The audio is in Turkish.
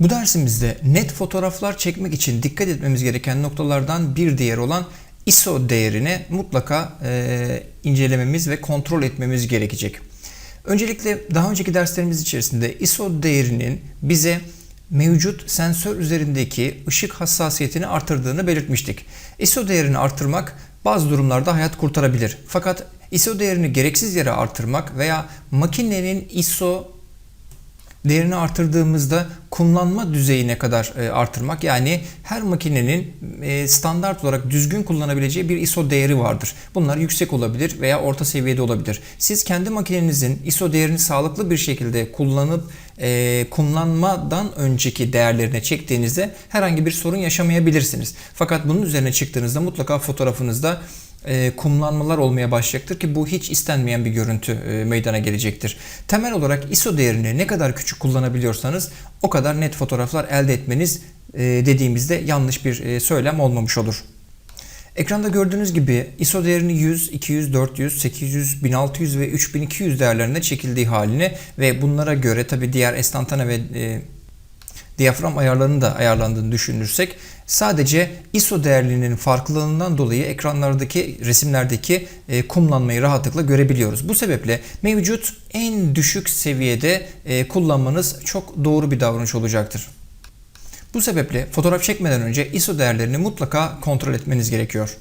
Bu dersimizde net fotoğraflar çekmek için dikkat etmemiz gereken noktalardan bir diğer olan ISO değerini mutlaka e, incelememiz ve kontrol etmemiz gerekecek. Öncelikle daha önceki derslerimiz içerisinde ISO değerinin bize mevcut sensör üzerindeki ışık hassasiyetini artırdığını belirtmiştik. ISO değerini artırmak bazı durumlarda hayat kurtarabilir. Fakat ISO değerini gereksiz yere artırmak veya makinenin ISO değerini artırdığımızda kullanma düzeyine kadar e, artırmak yani her makinenin e, standart olarak düzgün kullanabileceği bir ISO değeri vardır. Bunlar yüksek olabilir veya orta seviyede olabilir. Siz kendi makinenizin ISO değerini sağlıklı bir şekilde kullanıp e, kullanmadan önceki değerlerine çektiğinizde herhangi bir sorun yaşamayabilirsiniz. Fakat bunun üzerine çıktığınızda mutlaka fotoğrafınızda e, kumlanmalar olmaya başlayacaktır ki bu hiç istenmeyen bir görüntü e, meydana gelecektir. Temel olarak ISO değerini ne kadar küçük kullanabiliyorsanız o kadar net fotoğraflar elde etmeniz e, dediğimizde yanlış bir söylem olmamış olur. Ekranda gördüğünüz gibi ISO değerini 100, 200, 400, 800, 1600 ve 3200 değerlerinde çekildiği halini ve bunlara göre tabi diğer estantane ve e, diyafram ayarlarının da ayarlandığını düşünürsek sadece ISO değerlerinin farklılığından dolayı ekranlardaki resimlerdeki e, kumlanmayı rahatlıkla görebiliyoruz. Bu sebeple mevcut en düşük seviyede e, kullanmanız çok doğru bir davranış olacaktır. Bu sebeple fotoğraf çekmeden önce ISO değerlerini mutlaka kontrol etmeniz gerekiyor.